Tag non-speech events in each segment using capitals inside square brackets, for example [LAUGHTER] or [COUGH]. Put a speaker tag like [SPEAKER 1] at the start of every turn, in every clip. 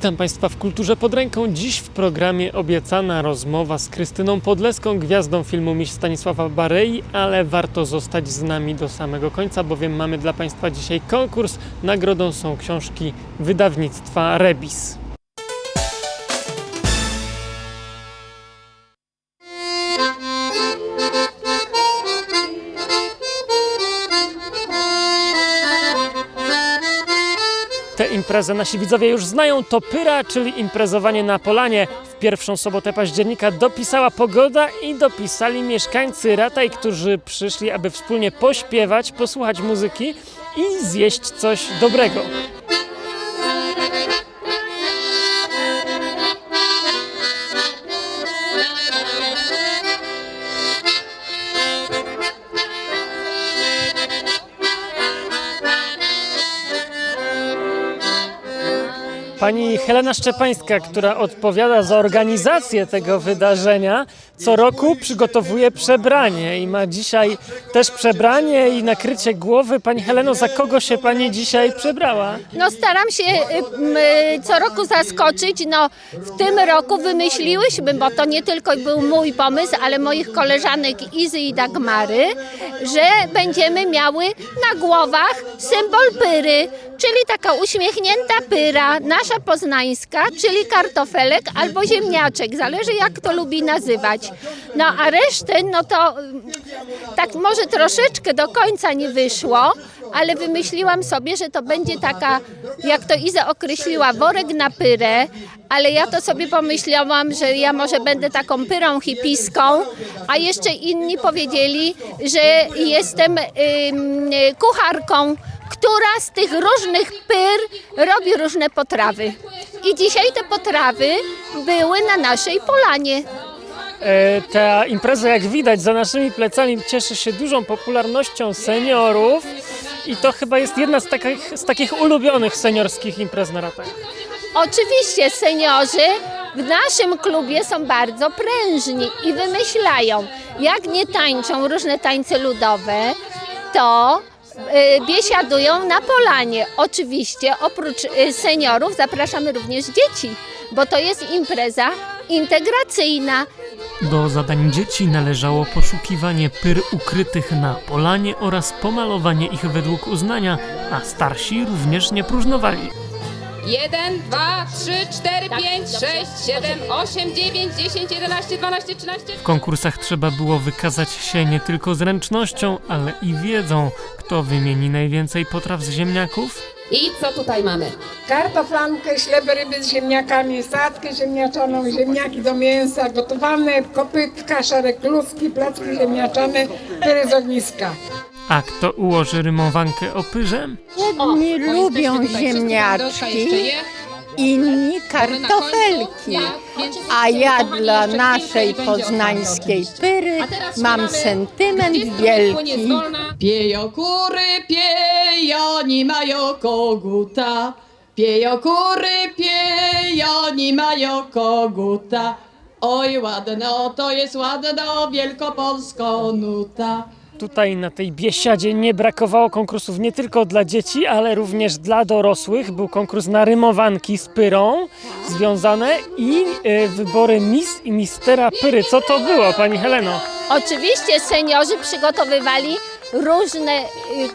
[SPEAKER 1] Witam Państwa w Kulturze pod ręką. Dziś w programie obiecana rozmowa z Krystyną Podleską, gwiazdą filmu Miś Stanisława Barei, ale warto zostać z nami do samego końca, bowiem mamy dla Państwa dzisiaj konkurs. Nagrodą są książki wydawnictwa Rebis. Imprezę nasi widzowie już znają. To Pyra, czyli imprezowanie na polanie. W pierwszą sobotę października dopisała pogoda i dopisali mieszkańcy Rataj, którzy przyszli, aby wspólnie pośpiewać, posłuchać muzyki i zjeść coś dobrego. Pani Helena Szczepańska, która odpowiada za organizację tego wydarzenia, co roku przygotowuje przebranie i ma dzisiaj też przebranie i nakrycie głowy. Pani Heleno, za kogo się Pani dzisiaj przebrała?
[SPEAKER 2] No staram się y, y, co roku zaskoczyć. No w tym roku wymyśliłyśmy, bo to nie tylko był mój pomysł, ale moich koleżanek Izy i Dagmary, że będziemy miały na głowach symbol pyry, czyli taka uśmiechnięta pyra, nasza poznańska, czyli kartofelek albo ziemniaczek, zależy jak kto lubi nazywać. No a resztę, no to mm, tak może troszeczkę do końca nie wyszło, ale wymyśliłam sobie, że to będzie taka, jak to Iza określiła, worek na pyrę, ale ja to sobie pomyślałam, że ja może będę taką pyrą hipiską, a jeszcze inni powiedzieli, że jestem kucharką, która z tych różnych pyr robi różne potrawy. I dzisiaj te potrawy były na naszej polanie.
[SPEAKER 1] E, ta impreza, jak widać, za naszymi plecami cieszy się dużą popularnością seniorów i to chyba jest jedna z takich, z takich ulubionych seniorskich imprez na Ratach.
[SPEAKER 2] Oczywiście seniorzy w naszym klubie są bardzo prężni i wymyślają, jak nie tańczą różne tańce ludowe, to y, biesiadują na polanie. Oczywiście oprócz y, seniorów zapraszamy również dzieci, bo to jest impreza integracyjna.
[SPEAKER 1] Do zadań dzieci należało poszukiwanie pyr ukrytych na polanie oraz pomalowanie ich według uznania, a starsi również nie próżnowali.
[SPEAKER 3] 1, 2, 3, 4, 5, 6, 7, 8, 9, 10, 11, 12, 13.
[SPEAKER 1] W konkursach trzeba było wykazać się nie tylko zręcznością, ale i wiedzą, kto wymieni najwięcej potraw z ziemniaków.
[SPEAKER 3] I co tutaj mamy?
[SPEAKER 4] kartoflankę, ślepy ryby z ziemniakami, sadkę ziemniaczaną, ziemniaki do mięsa, gotowane, kopytka, szare klówki, placki ziemniaczane, pyry z ogniska.
[SPEAKER 1] A kto ułoży rymowankę o pyrze?
[SPEAKER 5] Jedni
[SPEAKER 3] bo
[SPEAKER 5] lubią ziemniaczki. Inni kartofelki. A ja dla naszej poznańskiej pyry mam sentyment
[SPEAKER 3] 20 płynie
[SPEAKER 5] wielki.
[SPEAKER 6] Piejo kury, piejo, nie mają koguta. Piejo kury, piejo, nie mają koguta. Oj, ładno, to jest ładno, wielkopolsko nuta.
[SPEAKER 1] Tutaj na tej biesiadzie nie brakowało konkursów nie tylko dla dzieci, ale również dla dorosłych. Był konkurs na rymowanki z pyrą związane i e, wybory Miss i Mistera Pyry. Co to było, Pani Heleno?
[SPEAKER 2] Oczywiście seniorzy przygotowywali różne y,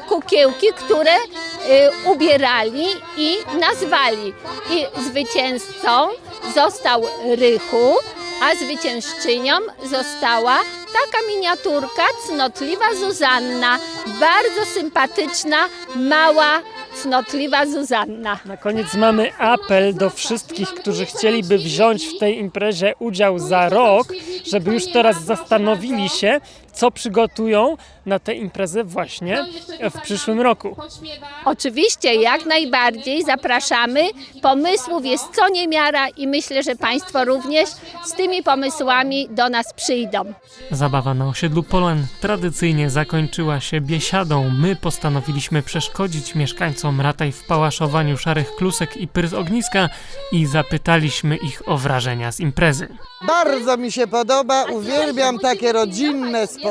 [SPEAKER 2] kukiełki, które y, ubierali i nazwali. I zwycięzcą został Rychu, a zwyciężczynią została taka miniaturka, cnotliwa Zuzanna. Bardzo sympatyczna, mała, cnotliwa Zuzanna.
[SPEAKER 1] Na koniec mamy apel do wszystkich, którzy chcieliby wziąć w tej imprezie udział za rok, żeby już teraz zastanowili się, co przygotują na tę imprezę właśnie w przyszłym roku.
[SPEAKER 2] Oczywiście, jak najbardziej zapraszamy. Pomysłów jest co niemiara i myślę, że Państwo również z tymi pomysłami do nas przyjdą.
[SPEAKER 1] Zabawa na osiedlu Polan tradycyjnie zakończyła się biesiadą. My postanowiliśmy przeszkodzić mieszkańcom Rataj w pałaszowaniu szarych klusek i pyr z ogniska i zapytaliśmy ich o wrażenia z imprezy.
[SPEAKER 7] Bardzo mi się podoba, uwielbiam takie rodzinne spotkania,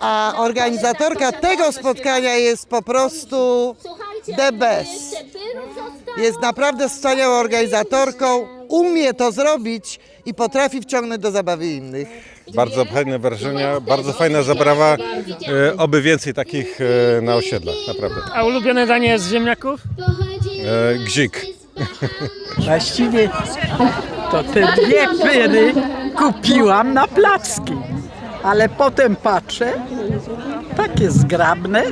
[SPEAKER 7] a organizatorka tego spotkania jest po prostu the best. Jest naprawdę wspaniałą organizatorką, umie to zrobić i potrafi wciągnąć do zabawy innych.
[SPEAKER 8] Bardzo fajne wrażenia, bardzo fajna zabawa. E, oby więcej takich e, na osiedlach, naprawdę.
[SPEAKER 1] A ulubione danie z ziemniaków?
[SPEAKER 8] E, gzik. [LAUGHS]
[SPEAKER 9] Właściwie to te dwie pyry kupiłam na placki, ale potem patrzę, takie zgrabne,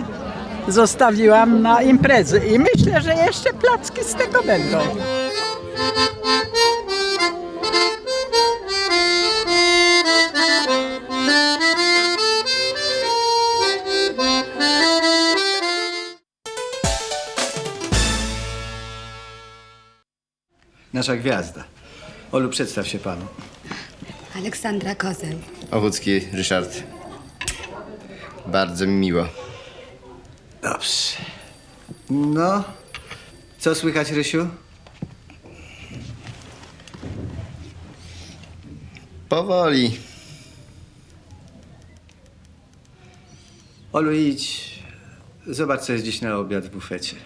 [SPEAKER 9] zostawiłam na imprezy i myślę, że jeszcze placki z tego będą.
[SPEAKER 10] Nasza gwiazda. Olu, przedstaw się panu.
[SPEAKER 11] Aleksandra Kozeł.
[SPEAKER 12] Ochucki, Ryszard. Bardzo mi miło.
[SPEAKER 10] Dobrze. No, co słychać, Rysiu?
[SPEAKER 12] Powoli.
[SPEAKER 10] Olu, idź. Zobacz, co jest dziś na obiad w bufecie.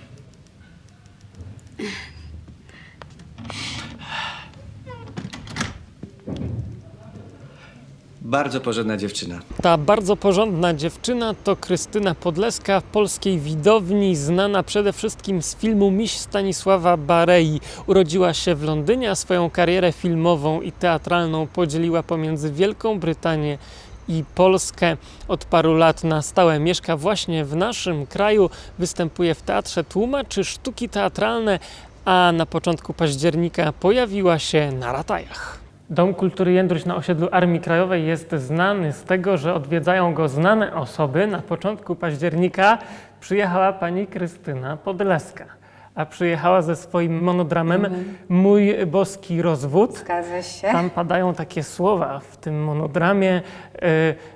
[SPEAKER 10] Bardzo porządna dziewczyna.
[SPEAKER 1] Ta bardzo porządna dziewczyna to Krystyna Podleska, polskiej widowni, znana przede wszystkim z filmu Miś Stanisława Barei. Urodziła się w Londynie, a swoją karierę filmową i teatralną podzieliła pomiędzy Wielką Brytanię i Polskę. Od paru lat na stałe mieszka właśnie w naszym kraju, występuje w teatrze, tłumaczy sztuki teatralne, a na początku października pojawiła się na ratajach. Dom Kultury Jędruś na osiedlu Armii Krajowej jest znany z tego, że odwiedzają go znane osoby. Na początku października przyjechała pani Krystyna Podleska, a przyjechała ze swoim monodramem Mój boski rozwód.
[SPEAKER 11] Zgadza się.
[SPEAKER 1] Tam padają takie słowa w tym monodramie, y,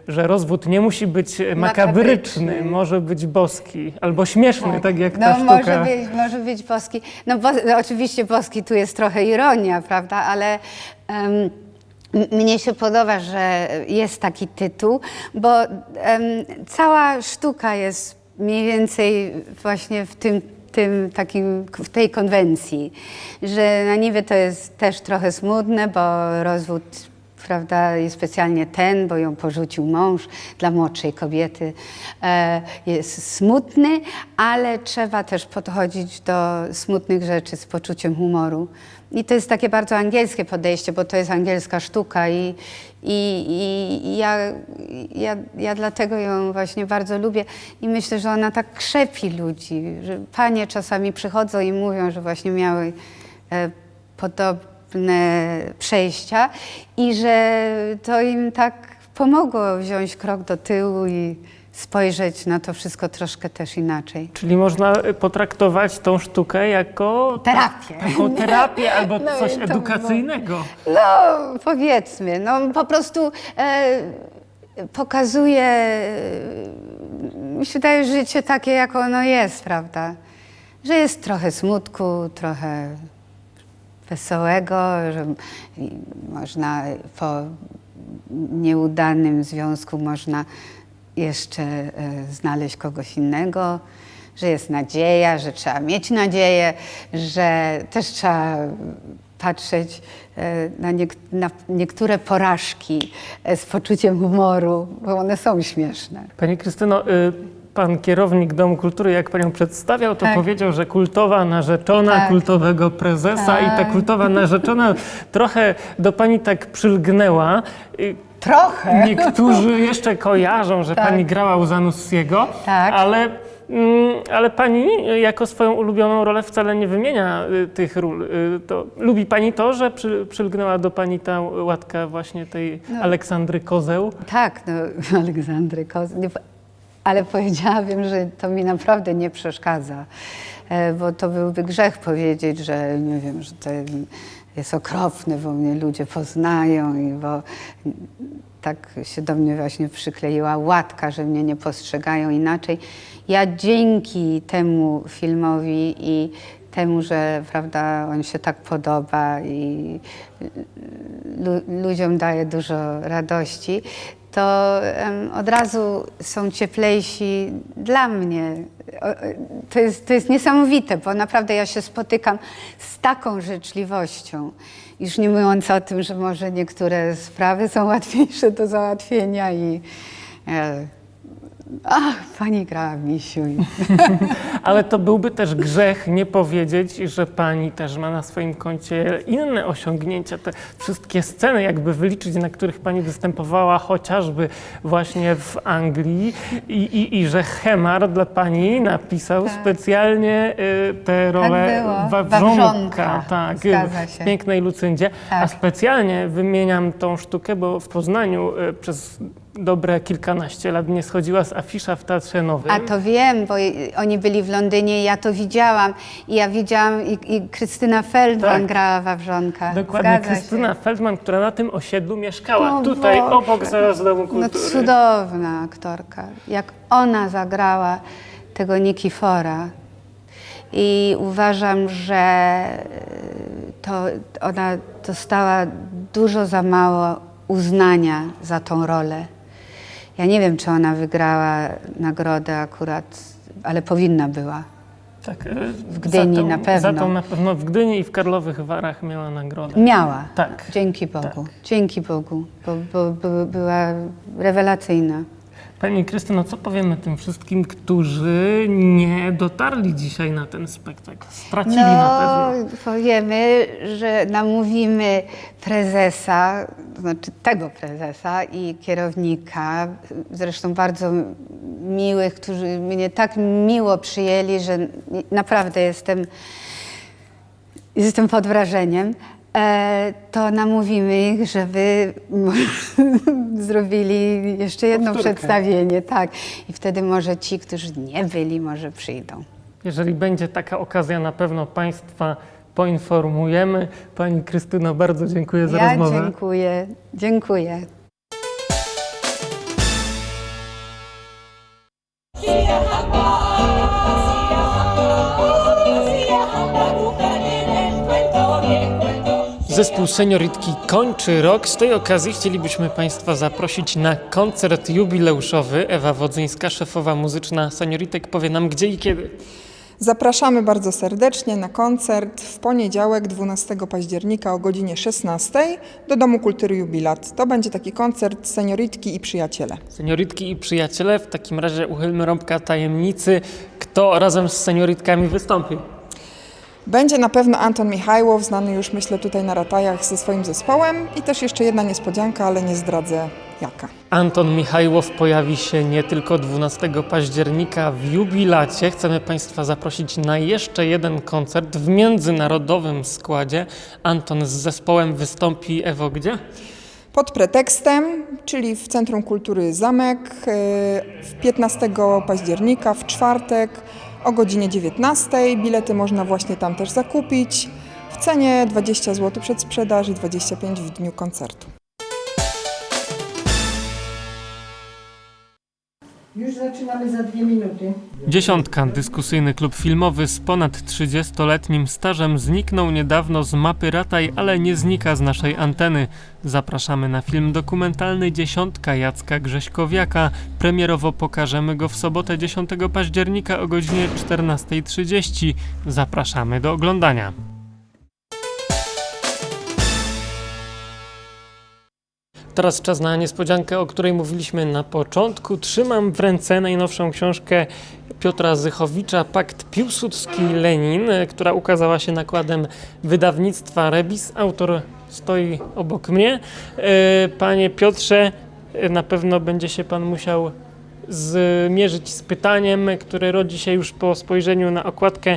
[SPEAKER 1] że rozwód nie musi być makabryczny,
[SPEAKER 11] Makabryczny.
[SPEAKER 1] może być boski albo śmieszny, tak, jak ta
[SPEAKER 11] No
[SPEAKER 1] sztuka.
[SPEAKER 11] może być, może być boski. No bo, no, oczywiście boski tu jest trochę ironia, prawda, ale em, m- mnie się podoba, że jest taki tytuł, bo em, cała sztuka jest mniej więcej właśnie w tym, tym takim, w tej konwencji, że na niby to jest też trochę smutne, bo rozwód prawda, jest specjalnie ten, bo ją porzucił mąż dla młodszej kobiety. E, jest smutny, ale trzeba też podchodzić do smutnych rzeczy z poczuciem humoru. I to jest takie bardzo angielskie podejście, bo to jest angielska sztuka i, i, i ja, ja, ja dlatego ją właśnie bardzo lubię. I myślę, że ona tak krzepi ludzi, że panie czasami przychodzą i mówią, że właśnie miały e, podobne przejścia i że to im tak pomogło wziąć krok do tyłu i spojrzeć na to wszystko troszkę też inaczej.
[SPEAKER 1] Czyli można y, potraktować tą sztukę jako
[SPEAKER 11] Terapię.
[SPEAKER 1] taką [LAUGHS] terapię albo
[SPEAKER 11] No
[SPEAKER 1] coś
[SPEAKER 11] to
[SPEAKER 1] edukacyjnego.
[SPEAKER 11] No, powiedzmy, no po prostu e, pokazuje, e, mi się wydaje, życie takie, jak ono jest, prawda? Że jest trochę smutku, trochę wesołego, że i można po nieudanym związku można jeszcze e, znaleźć kogoś innego, że jest nadzieja, że trzeba mieć nadzieję, że też trzeba patrzeć e, na, niek- na niektóre porażki e, z poczuciem humoru, bo one są śmieszne.
[SPEAKER 1] Pani Krystyno, y, pan kierownik Domu Kultury, jak panią przedstawiał, to
[SPEAKER 11] Tak.
[SPEAKER 1] powiedział, że kultowa narzeczona
[SPEAKER 11] Tak.
[SPEAKER 1] kultowego prezesa i ta
[SPEAKER 11] Tak.
[SPEAKER 1] kultowa narzeczona [LAUGHS] trochę do pani tak przylgnęła.
[SPEAKER 11] Trochę.
[SPEAKER 1] Niektórzy jeszcze kojarzą, że
[SPEAKER 11] Tak.
[SPEAKER 1] pani grała u Zanussiego,
[SPEAKER 11] Tak.
[SPEAKER 1] ale, mm, ale pani jako swoją ulubioną rolę wcale nie wymienia y, tych ról. Y, To, lubi pani to, że przy, przylgnęła do pani ta łatka właśnie tej
[SPEAKER 11] No.
[SPEAKER 1] Aleksandry Kozeł?
[SPEAKER 11] Tak, no, [LAUGHS] Aleksandry Koz... nie, Ale powiedziałabym, że to mi naprawdę nie przeszkadza, e, bo to byłby grzech powiedzieć, że nie wiem, że to jest okropne, bo mnie ludzie poznają i bo tak się do mnie właśnie przykleiła łatka, że mnie nie postrzegają inaczej. Ja dzięki temu filmowi i temu, że prawda, on się tak podoba i lu- ludziom daje dużo radości, to od razu są cieplejsi dla mnie. O, To jest, to jest niesamowite, bo naprawdę ja się spotykam z taką życzliwością. Już nie mówiąc o tym, że może niektóre sprawy są [LAUGHS] łatwiejsze do załatwienia i e, ach, pani gra misiu. [LAUGHS]
[SPEAKER 1] Ale to byłby też grzech nie powiedzieć, że pani też ma na swoim koncie inne osiągnięcia. Te wszystkie sceny, jakby wyliczyć, na których pani występowała, chociażby właśnie w Anglii i, i, i że Hemar dla pani napisał specjalnie y, tę rolę
[SPEAKER 11] było.
[SPEAKER 1] Wawrzonka, tak,
[SPEAKER 11] Zgadza
[SPEAKER 1] w pięknej Lucyndzie. A
[SPEAKER 11] Tak.
[SPEAKER 1] specjalnie wymieniam tą sztukę, bo w Poznaniu y, przez dobre kilkanaście lat nie schodziła z afisza w Teatrze Nowym.
[SPEAKER 11] A to wiem, bo oni byli w Londynie i ja to widziałam. I ja widziałam, i, i Krystyna Feldman
[SPEAKER 1] Tak.
[SPEAKER 11] grała Wawrzonka.
[SPEAKER 1] Dokładnie,
[SPEAKER 11] Zgadza
[SPEAKER 1] Krystyna
[SPEAKER 11] się.
[SPEAKER 1] Feldman, która na tym osiedlu mieszkała,
[SPEAKER 11] O
[SPEAKER 1] tutaj
[SPEAKER 11] Boże.
[SPEAKER 1] obok zaraz Domu
[SPEAKER 11] No
[SPEAKER 1] Kultury.
[SPEAKER 11] cudowna aktorka. Jak ona zagrała tego Nikifora. I uważam, że y, to ona dostała dużo za mało uznania za tą rolę. Ja nie wiem, czy ona wygrała nagrodę akurat, ale powinna była.
[SPEAKER 1] tak, e,
[SPEAKER 11] w Gdyni
[SPEAKER 1] tą,
[SPEAKER 11] na pewno.
[SPEAKER 1] Za tą na pewno w Gdyni i w Karlowych Warach miała nagrodę.
[SPEAKER 11] Miała.
[SPEAKER 1] Tak.
[SPEAKER 11] Dzięki Bogu. Dzięki Bogu, bo, bo, bo była rewelacyjna.
[SPEAKER 1] Pani Krystyno, co powiemy tym wszystkim, którzy nie dotarli dzisiaj na ten spektakl? Stracili na pewno.
[SPEAKER 11] No, powiemy, że namówimy prezesa, to znaczy tego prezesa i kierownika, zresztą bardzo miłych, którzy mnie tak miło przyjęli, że naprawdę jestem, jestem pod wrażeniem. E, to namówimy ich, żeby [LAUGHS] zrobili jeszcze jedno
[SPEAKER 1] Powtórkę.
[SPEAKER 11] przedstawienie, tak. I wtedy może ci, którzy nie byli, może przyjdą.
[SPEAKER 1] Jeżeli będzie taka okazja, na pewno Państwa poinformujemy. Pani Krystyno, bardzo dziękuję za
[SPEAKER 11] ja
[SPEAKER 1] rozmowę.
[SPEAKER 11] dziękuję, dziękuję.
[SPEAKER 1] Zespół Senioritki kończy rok. Z tej okazji chcielibyśmy Państwa zaprosić na koncert jubileuszowy. Ewa Wodzyńska, szefowa muzyczna Senioritek, powie nam gdzie i kiedy.
[SPEAKER 13] Zapraszamy bardzo serdecznie na koncert w poniedziałek 12 października o godzinie 16 do Domu Kultury Jubilat. To będzie taki koncert senioritki i przyjaciele.
[SPEAKER 1] Senioritki i przyjaciele, w takim razie uchylmy rąbka tajemnicy. Kto razem z senioritkami wystąpi?
[SPEAKER 13] Będzie na pewno Anton Michajłow, znany już myślę tutaj na ratajach ze swoim zespołem i też jeszcze jedna niespodzianka, ale nie zdradzę jaka.
[SPEAKER 1] Anton Michajłow pojawi się nie tylko 12 października w jubilacie. Chcemy Państwa zaprosić na jeszcze jeden koncert w międzynarodowym składzie. Anton z zespołem wystąpi Ewo gdzie?
[SPEAKER 13] Pod pretekstem, czyli w Centrum Kultury Zamek yy, w 15 października w czwartek o godzinie 19. Bilety można właśnie tam też zakupić w cenie 20 zł przed sprzedaż i 25 w dniu koncertu.
[SPEAKER 4] Już zaczynamy za dwie minuty.
[SPEAKER 1] Dziesiątka, dyskusyjny klub filmowy z ponad 30-letnim stażem zniknął niedawno z mapy Rataj, ale nie znika z naszej anteny. Zapraszamy na film dokumentalny Dziesiątka Jacka Grześkowiaka. Premierowo pokażemy go w sobotę 10 października o godzinie 14.30. Zapraszamy do oglądania. Teraz czas na niespodziankę, o której mówiliśmy na początku. Trzymam w ręce najnowszą książkę Piotra Zychowicza, Pakt Piłsudski-Lenin, która ukazała się nakładem wydawnictwa Rebis. Autor stoi obok mnie. E, Panie Piotrze, e, na pewno będzie się Pan musiał zmierzyć z pytaniem, które rodzi się już po spojrzeniu na okładkę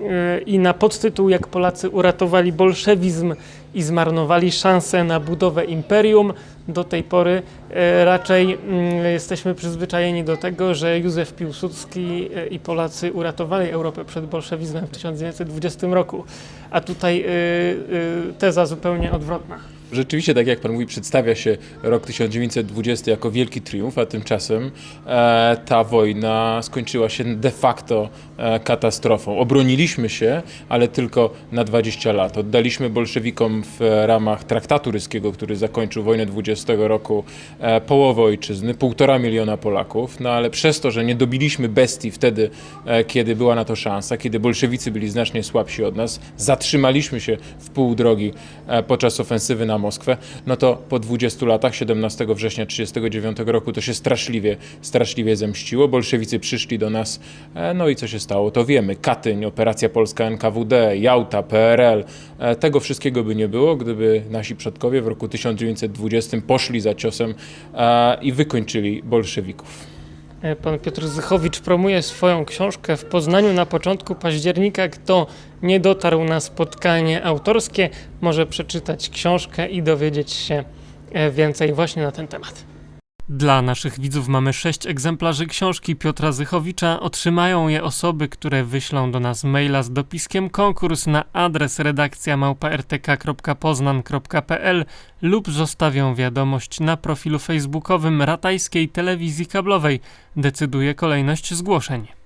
[SPEAKER 1] e, i na podtytuł Jak Polacy uratowali bolszewizm i zmarnowali szansę na budowę imperium. Do tej pory e, raczej mm, jesteśmy przyzwyczajeni do tego, że Józef Piłsudski e, i Polacy uratowali Europę przed bolszewizmem w 1920 roku, a tutaj e, teza zupełnie odwrotna.
[SPEAKER 14] Rzeczywiście, tak jak Pan mówi, przedstawia się rok 1920 jako wielki triumf, a tymczasem e, ta wojna skończyła się de facto e, katastrofą. Obroniliśmy się, ale tylko na 20 lat. Oddaliśmy bolszewikom w ramach traktatu ryskiego, który zakończył wojnę 20 roku, e, połowę ojczyzny, półtora miliona Polaków, no ale przez to, że nie dobiliśmy bestii wtedy, e, kiedy była na to szansa, kiedy bolszewicy byli znacznie słabsi od nas, zatrzymaliśmy się w pół drogi e, podczas ofensywy na Moskwę, no to po 20 latach, 17 września 1939 roku, to się straszliwie, straszliwie zemściło. Bolszewicy przyszli do nas, e, no i co się stało, to wiemy. Katyń, operacja polska NKWD, Jałta, PRL, e, tego wszystkiego by nie było, gdyby nasi przodkowie w roku 1920 poszli za ciosem e, i wykończyli bolszewików.
[SPEAKER 1] E, Pan Piotr Zychowicz promuje swoją książkę w Poznaniu na początku października. Kto nie dotarł na spotkanie autorskie, może przeczytać książkę i dowiedzieć się e, więcej właśnie na ten temat. Dla naszych widzów mamy sześć egzemplarzy książki Piotra Zychowicza. Otrzymają je osoby, które wyślą do nas maila z dopiskiem konkurs na adres redakcja małpa.rtk.poznan.pl lub zostawią wiadomość na profilu facebookowym Ratajskiej Telewizji Kablowej. Decyduje kolejność zgłoszeń.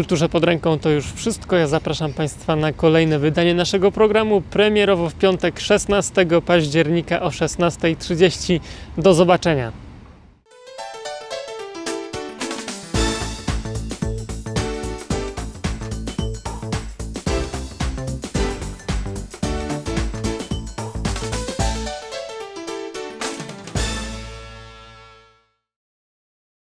[SPEAKER 1] Kulturze pod ręką to już wszystko. Ja zapraszam Państwa na kolejne wydanie naszego programu premierowo w piątek 16 października o 16.30. Do zobaczenia.